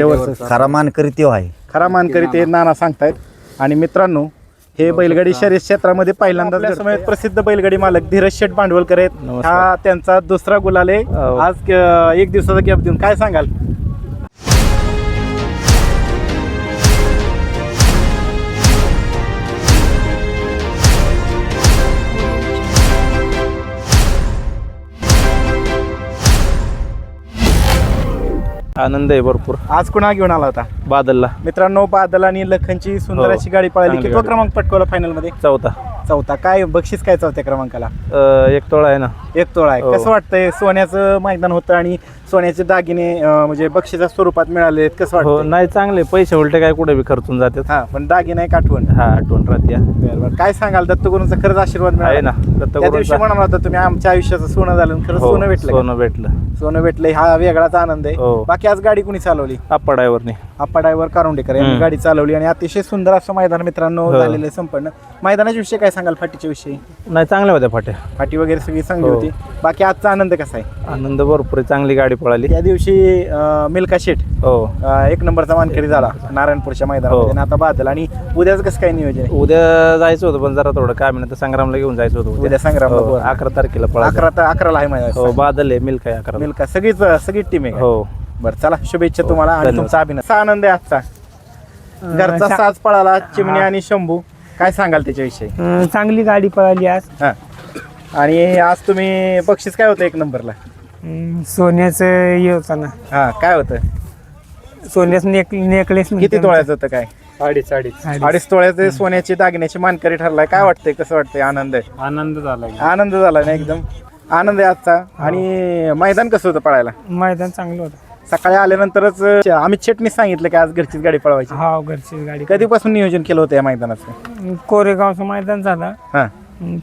खरा मानकरी तो आहे. खरा मानकरी ते नाना सांगतायत. आणि मित्रांनो हे बैलगाडी शर्यत क्षेत्रामध्ये पहिल्यांदा समयात प्रसिद्ध बैलगाडी मालक धीरज शेठ भांडवलकर आहेत. हा त्यांचा दुसरा गुलाल आहे. हो. आज एक दिवसाचा गॅप देऊन. काय सांगाल? आनंद आहे भरपूर आज कुणा घेऊन आला होता बादलला मित्रांनो बादल आणि लखनची सुंदर हो. अशी गाडी पळाली चांगली किती गाडी. क्रमांक पटकवला फायनलमध्ये चौथा चौथा? काय बक्षीस काय चौथ्या क्रमांकाला? अं, एक तोळा आहे ना. एक तोळा आहे. हो. कसं वाटतंय? सोन्याचं मैदान होतं आणि सोन्याचे दागिने अं, म्हणजे बक्षिसा स्वरूपात मिळाले. कसं हो वाटतं नाही चांगले. पैसे उलटे काय कुठे बी खर्चून जातात. हा पण दागिने एक आठवण. हा आठवण राहते. हा. बरं, बरं. काय सांगाल? दत्तगुरूंचा खरंच आशीर्वाद आहे मिळाला ना. त्या दिवशी दत्तगुरूंचा- म्हणाला होता तुम्ही आमच्या आयुष्याचं सोनं झालं. आणि खरंच हो, सोनं भेटलं? सोनं भेटलं. सोनं भेटलंय हा वेगळाच आनंद आहे. हो. बाकी आज गाडी कुणी चालवली? आप्पा ड्रायव्हरने आप्पा ड्रायव्हर कारुंडेकर यांनी हम्म. गाडी चालवली आणि अतिशय सुंदर असं मैदान मित्रांनो हो. झालेलं आहे संपन्न. मैदानाच्या विषयी काय सांगाल फाटीच्या विषयी? नाही चांगल्या होत्या फाट्या. फाटी वगैरे सगळी चांगली हो. होती. बाकी आजचा आनंद कसा आहे? आनंद भरपूर आहे चांगली गाडी पळाली. त्या दिवशी अं, मिल्का शेठ हो. अं, एक नंबरचा मानकरी झाला नारायणपूरच्या मैदानामध्ये. हो. आणि आता बादल आणि उद्याच कसं काय नियोजन आहे? उद्या जायचं होतं पण जरा थोडं काय म्हणत संग्रामला घेऊन जायचं होतं उद्या. संग्रामला हो, बरं. अकरा तारखेला पळा अकरा तर अकराला आहे हो मैदान बादल आहे मिल्क आहे अकरा मिल्का सगळीच सगळी टीम आहे का? हो. बरं चला शुभेच्छा हो, तुम्हाला आणि धन्यवाद. तुमचा अभिनय असा आनंद आहे आजचा. घरचा साज पळाला चिमणी आणि शंभू. काय सांगाल त्याच्याविषयी? अं, चांगली गाडी पळाली आज. हा. आणि आज तुम्ही बक्षीस काय होतं एक नंबरला? अं, सोन्याचं हे होतं ना. हा काय होतं? सोन्याचं नेक नेकलेस किती तोळ्याचं होतं काय? अडीच अडीच. अडीच. तोळ्याचे सोन्याची दागिन्याची मानकरी ठरलाय. काय वाटतंय? कसं वाटतंय? आनंद? आहे आनंद झाला आनंद झाला ना एकदम? आनंद आहे आजचा. आणि मैदान कसं होतं पळायला? मैदान चांगलं होतं. सकाळी आल्यानंतरच अं, अमित शेटनीच सांगितलं की आज घरचीच गाडी पळवायची. हा घरची गाडी कधीपासून नियोजन केलं होतं या मैदानाचं? कोरेगावचं मैदान झालं. हा.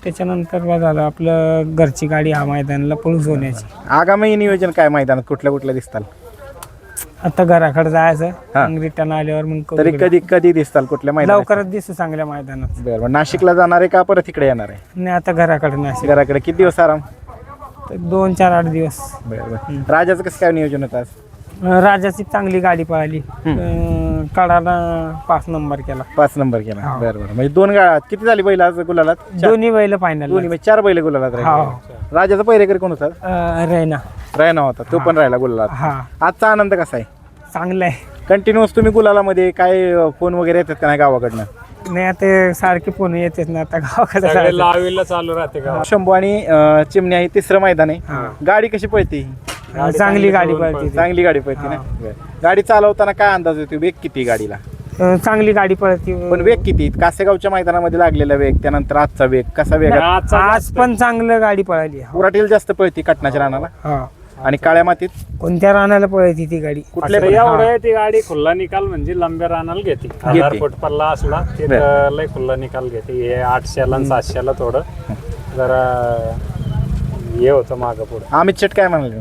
त्याच्यानंतर झालं आपलं घरची गाडी हा मैदानला पळून सोन्याची. आगामी नियोजन काय मैदानात? कुठल्या कुठल्या दिसताल? आता घराकडे जायचं. हा. मग रिटर्न आल्यावर मग करू तरी इकडे. कधी कधी दिसताल कुठल्या मैदानात? लवकरच दिसतो चांगल्या मैदानात. बरं बरं नाशिकला जाणार आहे का परत इकडे येणार आहे? नाही आता घराकडे नाही. घराकडे किती दिवस आराम? तर दोन चार आठ दिवस. बरं बरं. राजाचं कसं काय नियोजन होतं आज? राजाची चांगली गाडी पळाली. अं, कडाला पाच नंबर केला. पाच नंबर केला. हा. बरं बरं. म्हणजे दोन गाळा किती झाली बैल आज गुलालात? चार? दोन्ही बैल फायनल दोन्ही म्हणजे चार बैल गुलालात हा. राहिले. राजाचा पहिरेकरी कोण होता? रेना. रायना होता. तो पण राहिला गुलालात. हा. आजचा आनंद कसा आहे? चांगलं आहे. कंटिन्युअस तुम्ही गुलालामध्ये काय फोन वगैरे येतात का नाही गावाकडनं? नाही आता सारखे फोन येतेच ना. आता गावाकडे सगळे जायचं. लावीला चालू राहते का शंभू आणि अं, चिमणी आहे तिसरं मैदान आहे. गाडी कशी पळते चांगली गाडी पळते. ती. चांगली गाडी पळते ना? बरं. गाडी चालवताना काय अंदाज येतो? वेग किती गाडीला? अं, चांगली गाडी पळते. पण वेग किती? कासेगावच्या मैदानामध्ये लागलेला वेग त्यानंतर आजचा वेग कसा वेग? आहे? आजचा आज पण चांगलं गाडी पळाली. उराटीला जास्त पळते कटनाच्या रानाला? हा. आणि काळ्या मातीत? कोणत्या रानाला पळती ती गाडी? कुठल्या आता एवढं आहे ती गाडी खुल्ला निकाल म्हणजे लंब्या रानाला घेते. हजार फूट पल्ला असला लय खुल्ला निकाल घेते. हे आठशेला आणि सातशेला थोडं. जरा हे होतं मागं पुढं. अमित शेट काय म्हणाले?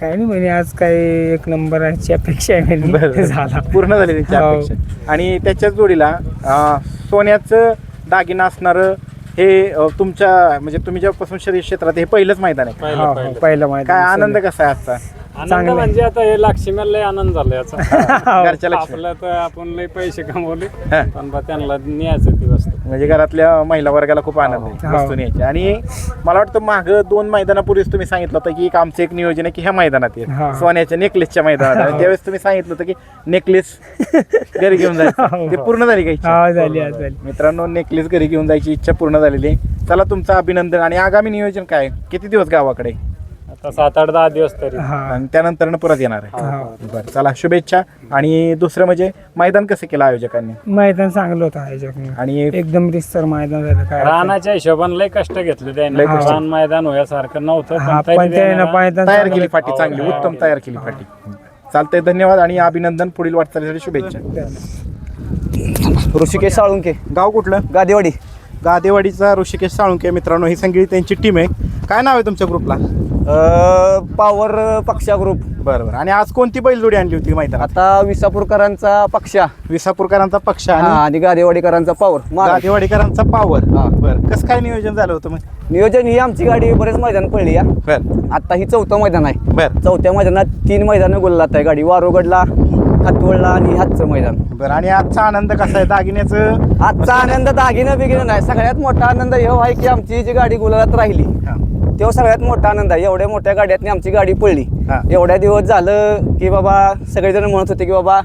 काय नाही म्हणे आज काय एक नंबरची अपेक्षा आहे म्हणे. झाला. पूर्ण झाले त्यांची हो. अपेक्षा. आणि त्याच्याच जोडीला अं, सोन्याचं दागिना असणारं हे अं, तुमच्या म्हणजे तुम्ही जेव्हापासून शरीर क्षेत्रात हे पहिलंच मैदान आहे. पहिलं हो, हो, पहिलं. पहिलं माहिती काय आनंद कसा आहे आजचा? आनंद चांगलं. म्हणजे आता हे लक्ष्मीला लय आनंद झाला याचा. घरच्या लक्ष्मी. आपलं तर आपण लय पैसे कमवले हा. पण बा त्यांना न्यायचं ती वस्तू. म्हणजे घरातल्या महिला वर्गाला खूप आनंद आहे हो. वस्तू न्यायची. आणि मला वाटतं माग दोन मैदानापूर्वीच तुम्ही सांगितलं होतं की एक आमचं एक नियोजन आहे की ह्या मैदानात येईल. हा. सोन्याच्या नेकलेसच्या मैदानात. आणि त्यावेळेस तुम्ही सांगितलं होतं की नेकलेस घरी घेऊन जायचं. ते पूर्ण झाली का इच्छा? हा झाली आज झाली. मित्रांनो नेकलेस घरी घेऊन जायची इच्छा पूर्ण झालेली आहे. चला तुमचं अभिनंदन आणि आगामी नियोजन काय? आहे? किती दिवस गावाकडे? आता सात आठ दहा दिवस तरी. हा. आणि त्यानंतर परत येणार आहे. हा. बरं चला शुभेच्छा. आणि दुसरं म्हणजे मैदान कसं केलं आयोजकांनी? मैदान चांगलं होतं ह्याच्याकडून आणि एकदम रिस्तर मैदान झालं काय रानाच्या हिशोबाने लय कष्ट घेतले लय त्याने कष्ट. रान मैदान होयासारखं नव्हतं हा पण पण तरी त्यानं त्यानं मैदान तयार केली फाटी चांगली उत्तम. तयार केली फाटी. चालतंय धन्यवाद आणि अभिनंदन पुढील वाटचालीसाठी शुभेच्छा. ऋषिकेश साळुंके गाव कुठलं? गादेवाडी. गादेवाडीचा ऋषिकेश साळुंके मित्रांनो ही सगळी त्यांची टीम आहे. काय नाव आहे तुमच्या ग्रुपला पॉवर पक्षा ग्रुप बरं बरं. आणि आज कोणती बैलजोडी आणली होती मैदानात आता विसापूरकरांचा पक्षा. विसापूरकरांचा पक्ष हा, आणि आणि गादेवाडीकरांचा पॉवर गादेवाडीकरांचा पावर हा. बरं कसं काय नियोजन झालं होतं मग? नियोजन ही आमची गाडी बरेच मैदान पडली या बरं. आता ही चौथं मैदान आहे. बरं. चौथ्या मैदानात तीन मैदानं गुल्लात आहे. गाडी वारुगडला खातवडला आणि हातचं मैदान. बरं आणि आजचा आनंद कसा आहे? दागिन्याचं? आजचा आनंद दागिनं बिगिनं नाही. सगळ्यात मोठा आनंद हे आहे की आमची जी गाडी गुलाबात राहिली हा. तो सगळ्यात मोठा आनंद आहे. एवढ्या मोठ्या गाड्यातनी आमची गाडी पडली. हा. एवढ्या दिवस झालं की बाबा सगळेजण म्हणत होते की बाबा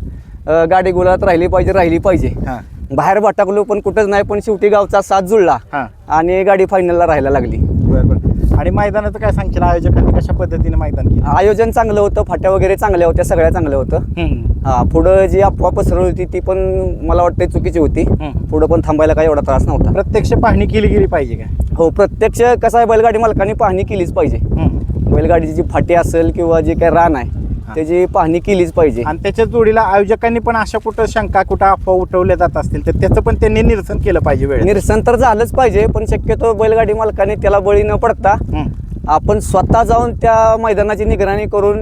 अं, गाडी गुलाबात राहिली पाहिजे राहिली पाहिजे. हा. बाहेर भटकलो पण कुठंच नाही पण शेवटी गावचा साथ जुळला. हा. आणि गाडी फायनलला राहायला लागली. बरं बरं. आणि मैदानाचं काय सांगशील? आयोजकांनी कशा पद्धतीने मैदान केलं? आयोजन चांगलं होतं फाट्या वगैरे चांगल्या होत्या सगळ्या चांगलं होतं. हम्म. हा पुढं जी अफवा पसरवली होती ती पण मला वाटते चुकीची होती. हम्म. पुढं पण थांबायला काही एवढा त्रास नव्हता. प्रत्यक्ष पाहणी केली गेली पाहिजे का? हो प्रत्यक्ष कसं आहे बैलगाडी मालकाने पाहणी केलीच पाहिजे. बैलगाडीची जी फाटी असेल किंवा जे काही रान आहे त्याची पाहणी केलीच पाहिजे. आणि त्याच्या जोडीला आयोजकांनी पण अशा कुठं शंका कुठं अफवा उठवल्या जात असतील तर त्याचं पण त्यांनी निरसन केलं पाहिजे वेळ निरसन तर झालंच पाहिजे पण शक्यतो बैलगाडी मालकाने त्याला बळी न पडता आपण स्वतः जाऊन त्या मैदानाची निगराणी करून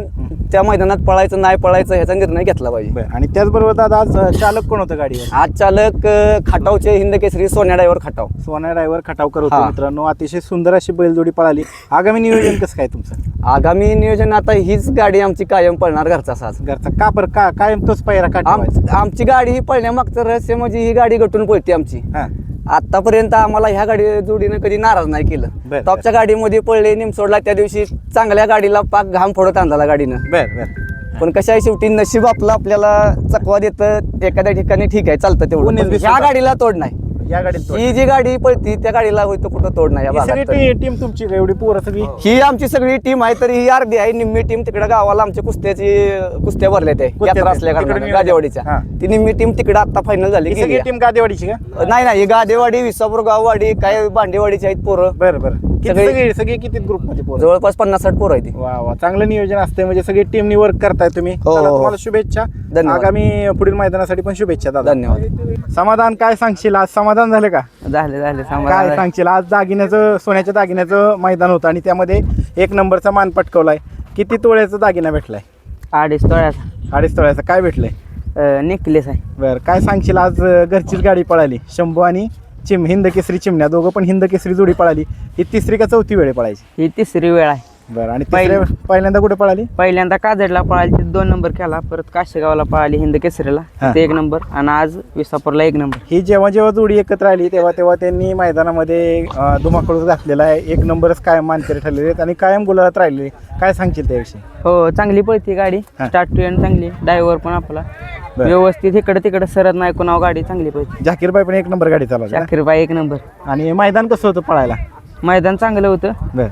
त्या मैदानात पळायचं नाही पळायचं ह्याचा निर्णय घेतला पाहिजे. आणि त्याचबरोबर दादा आज अं, चालक कोण होतं गाडीवर? आज चालक अं, खाटावचे हिंद केसरी सोन्या ड्रायव्हर खाटाव. सोना ड्रायव्हर खटावकर होते हा. मित्रांनो. अतिशय सुंदर अशी बैलजोडी पळाली. आगामी नियोजन कसं काय तुमचं? आगामी नियोजन आता हीच गाडी आमची कायम पळणार घरचा साज. घरचा का बरं? का कायम तोच पायरा का आम- ठेवायचा? आमची गाडी ही पळण्यामागचं रहस्य म्हणजे ही गाडी गटून पळते आमची. हा. आतापर्यंत आम्हाला ह्या गाडी जोडीनं कधी नाराज नाही केलं. बर. टॉपच्या गाडीमध्ये पडले निमसोडला त्या दिवशी चांगल्या गाडीला पाक घाम फोडत आणला गाडीनं. बर बर. पण कशा शेवटी नशीब आपलं आपल्याला चकवा देतं एखाद्या ठिकाणी ठीक आहे चालतं तेवढं. पण ह्या. गाडीला तोड नाही. या गाडीत. ही जी गाडी पळती त्या गाडीला होतं कुठं तोड नाही या ही टीम तुमची का? एवढी पोरं सगळी ही आमची सगळी टीम आहे तरी ही अर्धी आहे निम्मी टीम तिकडे गावाला आमच्या कुस्त्याची कुस्त्या भरल्या ते कुस्त्या यात्रा. असल्या तिकडे कारणानं नियोजन. गाजेवाडीच्या हा. ती निम्मी टीम तिकडे आता फायनल झाली ही गेली सगळी आहे. टीम गादेवाडीची का नाही नाही ही गादेवाडी विसापूर गाववाडी काय भांडेवाडीची आहेत पोरं बरं बरं किती सगळी- सगळी सगळी किती ग्रुपमध्ये पोरं? जवळपास पन्नास साठ पोरं आहे ती. वा वा. चांगलं नियोजन असते म्हणजे सगळी टीमनी वर्क करताय तुम्ही. हो, चला, हो. तुम्हाला शुभेच्छा. धन्यवाद. आगामी पुढील मैदानासाठी पण शुभेच्छा दादा. धन्यवाद. समाधान काय सांगशील? आज समाधान झालं का? झाले झाले. काय सांगशील? आज दागिन्याचं सोन्याच्या दागिन्याचं मैदान होतं आणि त्यामध्ये एक नंबरचा मान पटकवलाय. किती तोळ्याचा दागिना भेटलाय? अडीच तोळ्याचा. अडीच तोळ्याचा. काय भेटलंय? नेकलेस आहे. बरं काय सांगशील? आज अं, घरचीच गाडी पळाली. शंभू आणि चिम हिंद केसरी चिमण्या दोघं पण हिंद केसरी जोडी पळाली. ही तिसरी का चौथी वेळ पळायची? ही तिसरी वेळ आहे. बरं आणि पहिली- पहिल्यांदा कुठे पळाली? पहिल्यांदा काजडला पळाली दोन नंबर केला परत काशेगावला पळाली हिंद केसरीला. हा. तिथे एक नंबर आणि आज विसापूरला एक नंबर. ही जेव्हा जेव्हा जोडी एकत्र आली तेव्हा तेव्हा त्यांनी मैदानामध्ये अं, धुमाकूळ घातलेला आहे. एक नंबरच कायम मानकरी ठरलेले आहेत आणि कायम गुलाबात राहिलेले काय सांगशील त्याविषयी? हो चांगली पळती गाडी. हा. स्टार्ट टू एंड चांगली ड्रायव्हर पण आपला. बरं. व्यवस्थित इकडे तिकडे सरत नाही कुणावर गाडी चांगली पळती. जाकीरबाई पण एक नंबर गाडी चालवली ना? शाकीरबाई एक नंबर. आणि मैदान कसं होतं पळायला? मैदान चांगलं होतं. बर.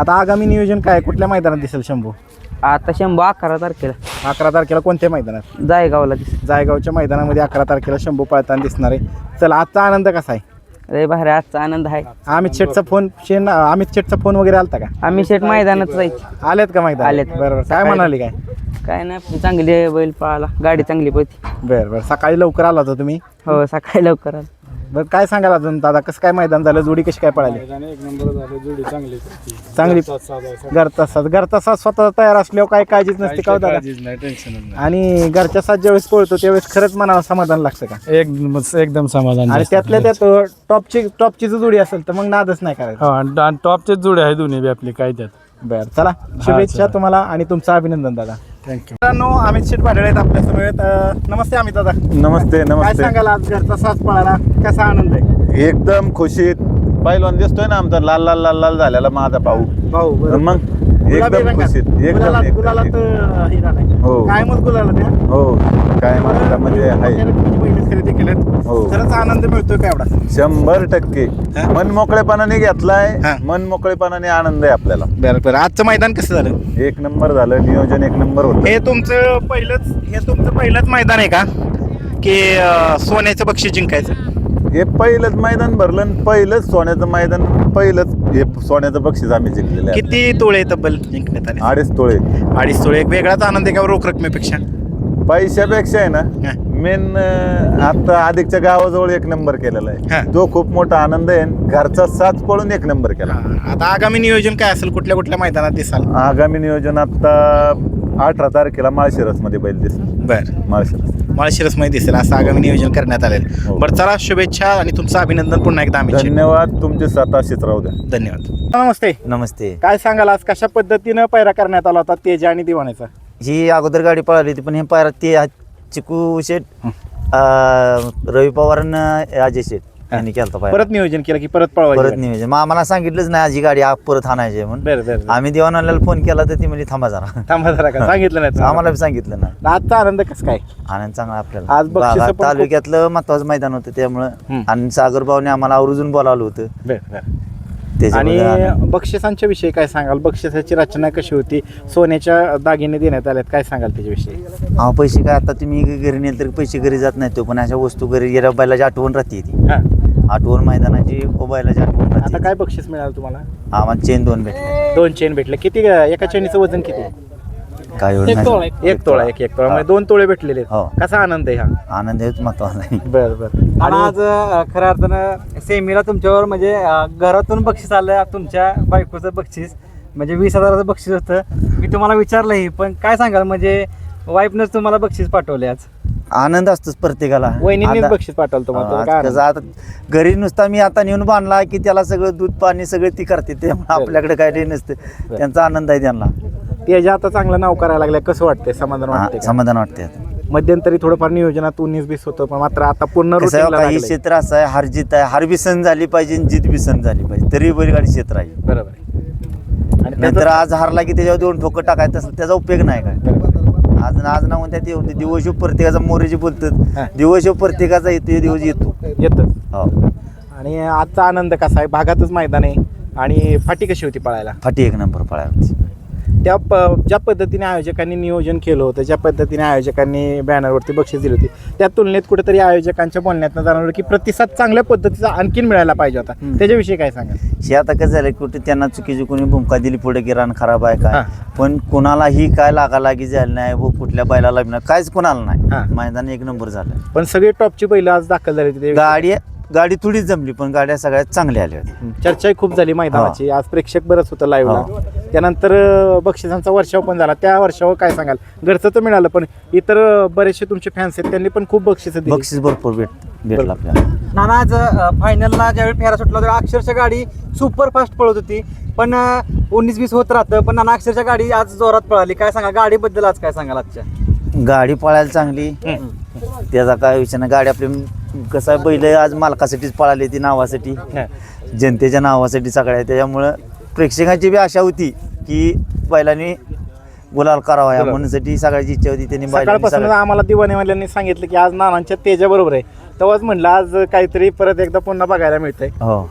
आता आगामी नियोजन काय? कुठल्या मैदानात दिसेल शंभू? आता शंभू अकरा तारखेला. अकरा तारखेला कोणत्या मैदानात? जायगावला दिस जायगावच्या मैदानामध्ये अकरा तारखेला शंभू पळताना दिसणार आहे. चला आजचा आनंद कसा आहे? रे बाहेर आजचा आनंद आहे. अमित शेटचा फोन शेन अमित शेटचा फोन वगैरे आलता का? आम्ही शेट मैदानात जायची आलेत का मैदान आलेत. बरोबर. काय. म्हणाले काय? काय नाही आपली चांगली आहे बैल पळाला गाडी चांगली पळती. बरं बरं. सकाळी लवकर आला होता तुम्ही? हो सकाळी लवकर आलो. बरं काय सांगाल अजून दादा? कसं काय मैदान झालं? जोडी कशी काय पळाली? एक नंबर झाले. जोडी चांगली चांगली. घरचा साथ घरचा साथ. स्वतः तयार असल्यावर काय काळजीच नसते का हो दादा? नाही टेन्शन आणि घरच्या साथ ज्यावेळेस पळतो त्यावेळेस खरंच मनाला समाधान लागतं का? एकदम एकदम समाधान आणि त्यातल्या त्यात टॉपची टॉपची जर जोडी असेल तर मग नादच नाही करायचा. हो आणि टॉपचेच जोडे आहे दोन्ही बी आपली काय त्यात. बरं चला. शुभेच्छा तुम्हाला आणि तुमचं अभिनंदन दादा. थँक्यू मित्रांनो अमित शेठ पाडळे आहेत आपल्यासमोर नमस्ते अमित दादा. नमस्ते काय नमस्ते. सांगाल आज घरचा साथ पळाला कसा आनंद आहे? एकदम खुशीत. पहिलवान दिसतोय ना आमचा? लाल लाल लाल लाल झालेला माझा भाऊ भाऊ बरोबर. मग? गुलाबी एकदम रंगात. खुशीत एकदम गुलालात- एकदम गुलालात, एकदम. अं, हे झालंय. हो. कायमच गुलाला त्या हो काय म्हणजे आहे खरेदी हो. खरंच आनंद मिळतोय का एवढा शंभर टक्के हा? मन मोकळेपणाने घेतलाय हा. मन मोकळेपणाने आनंद आहे आपल्याला बरं बरं आजचं मैदान कसं झालं एक नंबर झालं नियोजन एक नंबर होत हे तुमचं पहिलंच हे तुमचं पहिलंच मैदान आहे का की अं, सोन्याचं बक्षीस जिंकायचं हे पहिलंच मैदान भरलं आणि पहिलंच सोन्याचं मैदान पहिलंच हे सोन्याचं बक्षीस आम्ही जिंकलेलं आहे किती तोळे तब्बल जिंकण्यात आले? अडीच तोळे. अडीच तोळे. एक वेगळाच आनंद आहे का रोख रकमेपेक्षा पैशापेक्षा आहे ना. मेन आता अधिकच्या गावाजवळ एक नंबर केलेला हा. आहे तो खूप मोठा आनंद आहे घरचा साथ पळून एक नंबर केला. आता आगामी नियोजन काय असेल? कुठल्या कुठल्या मैदानात दिसाल? आगामी नियोजन आता अठरा तारखेला माळशिरसमध्ये बैल दिसत बर. माळशिरस. माळशिरसमध्ये दिसेल असं आगामी नियोजन करण्यात आलेलं हो. बरं चला शुभेच्छा आणि तुमचं अभिनंदन पुन्हा एकदा आम्ही धन्यवाद तुमचे साथ अशीच राहू द्या. धन्यवाद. नमस्ते. नमस्ते. काय सांगाल आज कशा पद्धतीनं पैरा करण्यात आला होता तेजा आणि दिवाण्याचा ही अगोदर गाडी पळाली होती पण हे पायरा ते चिकू शेठ अं, रवी पवार आणि अजय शेठ. यांनी केलं पाहिजे परत नियोजन केलं की परत परत? नियोजन. मग आम्हाला सांगितलंच नाही आजी गाडी आ- परत आणायची आहे म्हणून. बरं बरं बरं. आम्ही देवानाला फोन केला तर ती म्हणजे थांबा जरा. थांबा जरा का? सांगितलं नाही तुम्हाला? आम्हाला बी सांगितलं ना आजचा आनंद कसं काय? आनंद चांगला आपल्याला. आज बक्षिसं बागा पण खूप- तालुक्यातलं महत्वाचं मैदान होतं त्यामुळं. हम्म. आणि सागर भाऊने आम्हाला आवर्जून बोलावलं होतं. बरं बरं. आनंद. आणि बक्षिसांच्या विषयी काय सांगाल? बक्षिसाची रचना कशी होती? सोन्याच्या दागिने देण्यात आल्यात काय सांगाल त्याच्याविषयी? अहो पैसे काय आता तुम्ही घरी नेल तर पैसे घरी जात नाही तो पण अशा वस्तू घरी गेल्या बैलाची आठवण राहते ती. हा. आठवण मैदानाची बैलाची आठवण आता राहते काय बक्षीस मिळालं तुम्हाला? आम्हाला चेन दोन भेटले. दोन चेन भेटले. किती एका चेनीचं वजन किती? काय एवढं नाही. एक तोळा. एक एक तोळा. म्हणजे दोन तोळे भेटलेले आहेत. हो. कसा आनंद आहे हा? आनंद हेच महत्त्वाचा आहे. बर बर. आणि आज अ, खऱ्या अर्थानं सेमीला तुमच्यावर म्हणजे अ, घरातून बक्षीस आलं तुमच्या बायकोचं बक्षीस. म्हणजे वीस हजाराचं बक्षीस होतं. मी तुम्हाला विचारलंही पण काय सांगाल? म्हणजे वाईफनंच तुम्हाला बक्षीस पाठवले आज. आनंद असतोच प्रत्येकाला. वहिनींनीच आता- बक्षीस पाठवलं तुम्हाला हा, कसं आता घरी नुसता मी आता नेऊन बांधला की त्याला सगळं दूध पाणी सगळं ती करते. त्यामुळे आपल्याकडे काय ते नसतं. त्यांचा आनंद आहे त्यांना? त्याच्या आता चांगलं नाव करायला लागलं कसं वाटतंय? समाधान हा, वाटतंय का? समाधान वाटते आता. मध्यंतरी थोडंफार नियोजनात उन्नीस बीस होतं पण मात्र आता पूर्ण कसं आहे, routine ला काही लागलंय. क्षेत्र असं आहे हार जीत आहे हार बी सण झाली पाहिजे आणि जीत बी सण झाली पाहिजे. तरी बैलगाडी क्षेत्र आहे. बरोबर आहे. आणि त्याचं- आज हारला की त्याच्यावर दोन ठोकं टाकायचं असेल त्याचा उपयोग नाही काय? आज आज ना म्हणतात ते होते दिवस प्रत्येकाचा मोरेचे हा. बोलतात दिवस प्रत्येकाचा येतो ह्यो दिवस येतो. येतं. हो. आणि आजचा आनंद कसा आहे? भागातच मैदान आहे आणि फाटी कशी होती पळायला? फाटी एक नंबर पळा होती. त्या प ज्या पद्धतीने आयोजकांनी नियोजन केलं होतं ज्या पद्धतीने आयोजकांनी बॅनरवरती बक्षीस दिली होती त्या तुलनेत कुठेतरी आयोजकांच्या बोलण्यातनं जाणवलं की प्रतिसाद चांगल्या पद्धतीचा आणखीन मिळायला पाहिजे होता. त्याच्याविषयी काय सांगा हे आता कसं झालं कुठे त्यांना चुकीची कोणी भूमिका दिली पुढे की रान खराब आहे हा. काय पण कोणालाही काय लागालागी झालं नाही व कुठल्या बैलाला काहीच कोणाला हा. नाही मैदान एक नंबर झालं. पण सगळी टॉपची बैल आज दाखल झाली गाडी गाडी थोडीच जमली पण गाड्या सगळ्यात चांगल्या आल्या होत्या. चर्चाही खूप झाली मैदानाची. आज प्रेक्षक बरंच होतं लाईव्हला त्यानंतर अं, बक्षिसांचा वर्षाव पण झाला. त्या वर्षावर काय सांगाल? घरचं तर मिळालं पण इतर अं, बरेचसे तुमचे फॅन्स आहेत त्यांनी पण खूप बक्षीस दिली. बक्षीस भरपूर भेट भेटलं आपल्याला. नाना आज फायनलला ज्यावेळी फेरा सुटला त्यावेळी अक्षरशः गाडी सुपर फास्ट पळत होती. पण उन्नीस वीस होत राहतं पण नाना अक्षरशः गाडी आज जोरात पळाली. काय सांगा गाडीबद्दल आज काय सांगाल आजच्या? गाडी पळायला चांगली. त्याचा काय विषय नाही. गाडी आपली कसं आहे बैल आज मालकासाठीच पळाली ती नावासाठी. जनतेच्या नावासाठी सगळ्या. त्याच्यामुळं प्रेक्षकांची बी आशा होती की बैलांनी गुलाल करावा या. म्हणूनसाठी सगळ्याची इच्छा होती त्यांनी बैलांनी सकाळपासून सगळ्या- आम्हाला दिवाणीवाल्यांनी सांगितलं की आज नानांच्या तेजा बरोबर आहे. तेव्हाच म्हणलं आज काहीतरी परत एकदा पुन्हा बघायला मिळतंय. हो.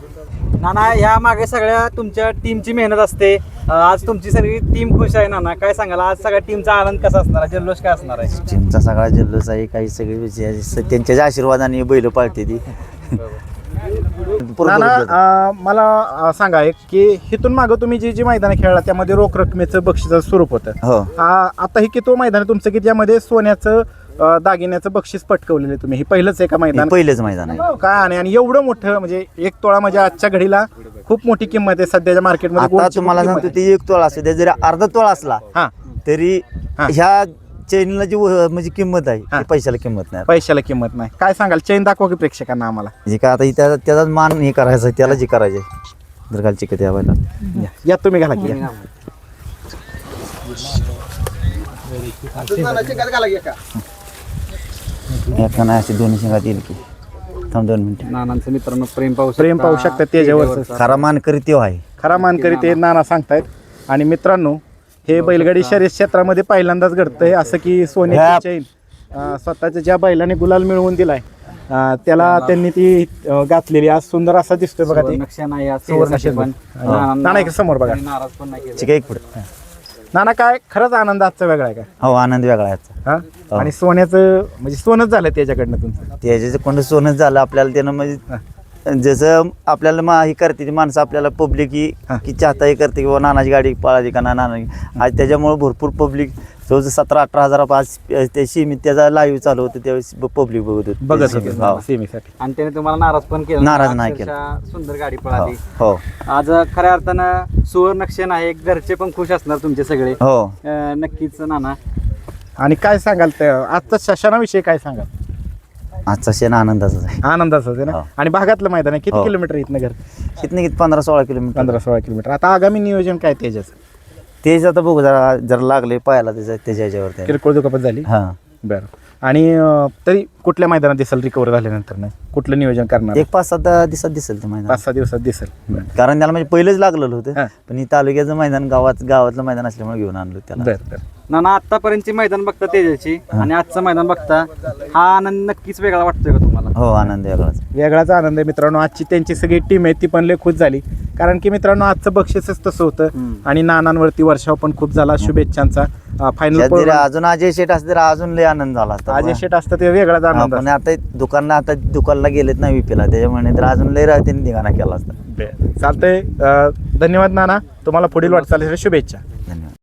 नाना ह्या मागे सगळ्या तुमच्या टीमची मेहनत असते. अ, आज तुमची सगळी टीम खुश आहे नाना. काय सांगाल? आज सगळ्या टीमचा आनंद कसा असणार आहे? जल्लोष काय असणार आहे? टीमचा सगळा जल्लोष आहे. काही सगळे विषय स- त्यांच्या आशीर्वादाने बैल पाळते ती. नाना अं, मला अं, सांगा एक की इथून मागं तुम्ही जी जी मैदान खेळला त्यामध्ये रोख रकमेचं बक्षिसाचं स्वरूप होतं. हो. आ- आता ही किती मैदान आहे तुमचं की ज्यामध्ये सोन्याचं अं, दागिन्याचं बक्षीस पटकवलेलं आहे तुम्ही. हे पहिलंच आहे का हे मैदान पहिलेच मैदान आहे. हो, काय आणि आणि एवढं मोठं म्हणजे एक तोळा म्हणजे आजच्या घडीला खूप मोठी किंमत आहे सध्याच्या मार्केटमध्ये आता गोल्डची तुम्हाला सांगतो आहे. ते एक तोळा असू द्या जरी अर्धा तोळा असला हा. तरी हा. ह्या चैनला जी व- म्हणजे किंमत आहे हा. ती पैशाला किंमत नाही पैशाला किंमत नाही. काय सांगाल? चैन दाखवा की प्रेक्षकांना आम्हाला. म्हणजे काय आता इथं त्याचाच मान हे करायचं त्याला जे करायचं जर घालची कधी यावायला या. या तुम्ही घाला की या. एका नाही दोन्ही शिंगात येईल की. थांब दोन मिनिटं. नानांचं मित्रांनो प्रेम पाहू प्रेम पाहू शकता त्याच्यावरचं. खरा मान करी तो आहे. खरा मानकरी ते नाना सांगतायत. आणि मित्रांनो हे बैलगाडी शर्यत क्षेत्रामध्ये पहिल्यांदाच घडतंय. असं की सोन्याची चैन अं, स्वतःच्या ज्या बैलाने गुलाल मिळवून दिलाय अं, त्याला त्यांनी ती अं, घातलेली. आज सुंदर असा दिसतोय बघा ती. नक्षा नाही आज सुवर्ण सेवेसाठी पण शेत. नाना एक समोर बघा. नाराज पण नाही केलं. ठीक आहे एक पुढे नाना काय खरंच आनंद आजचा वेगळा आहे का? हो आनंद वेगळा आहे याचा. हा? आणि सोन्याचं म्हणजे सोनच झालं त्याच्याकडनं तुमचं? त्याचे कोण सोनच झालं आपल्याला त्यानं म्हणजे जसं आपल्याला मा ही करते ती माणसं आपल्याला पब्लिक ही हा. की चाहता ही करते की बाबा नानाची गाडी पळाली का ना नाना आज त्याच्यामुळे भरपूर पब्लिक जवळ सतरा अठरा हजार आज त्या सीमित त्याचा लाईव्ह चालू होतं त्यावेळेस पब्लिक बघत होती. बघत हो. होते सेमीसाठी. आणि त्याने तुम्हाला नाराज पण केलं. नाराज नाही अक्षरशः सुंदर गाडी हो पळाली. हो आज खऱ्या अर्थानं सुवर्णक्षण आहे. घरचे पण खुश असणार तुमचे सगळे. हो. अं, नक्कीच नाना. आणि काय सांगाल ते? आजचा शशानाविषयी काय सांगाल? आजचा क्षण आनंदाचाच आहे. आनंदाचं आहे ना? हो. आणि भागातलं मैदान आहे. किती हो. किलोमीटर इथनं घर? किती किती पंधरा सोळा किलोमीटर. पंधरा सोळा किलोमीटर. आता आगामी नियोजन काय त्याच्याचं? तेच आता बघू जरा जरा लागले पाहायला त्याच्या त्याच्या ह्याच्यावर ते. किरकोळ दुखापत झाली? हा. बरं. आणि अं, तरी कुठल्या मैदानात दिसेल रिकवर झाल्यानंतर नाही? कुठलं नियोजन करणार एक पाच सात दिवसात दिसेल ते मैदान. पाच सहा दिवसात दिसेल. बरं. कारण त्याला म्हणजे पहिलेच लागलेलं हा. होतं पण ही तालुक्याचं मैदान गावात गावातलं मैदान असल्यामुळे घेऊन आणलो त्याला. बरं बरं. नाना आतापर्यंतची मैदान बघता तेजाची आणि आजचं मैदान बघता हा आनंद नक्कीच वेगळा वाटतोय का तुम्हाला? हो आनंद वेगळाच. वेगळाच आनंद आहे मित्रांनो. आजची त्यांची सगळी टीम आहे ती पण लय खुश झाली. कारण की मित्रांनो आजचं बक्षीसच तसं होतं. आणि नानांवरती वर्षाव पण खूप झाला शुभेच्छांचा. त्यात जरी फायनल अजून अजय शेट असते तर अजून लय आनंद झाला असता अजय शेट असतं ते वेगळाच आनंद पण आता दुकानला आता दुकानला गेलेत ना विपीला त्याच्यामुळे तर अजून लय राहते धिगाणा केला असता. असतो. चालतंय. अं, धन्यवाद नाना. तुम्हाला पुढील वाटचालीसाठी शुभेच्छा.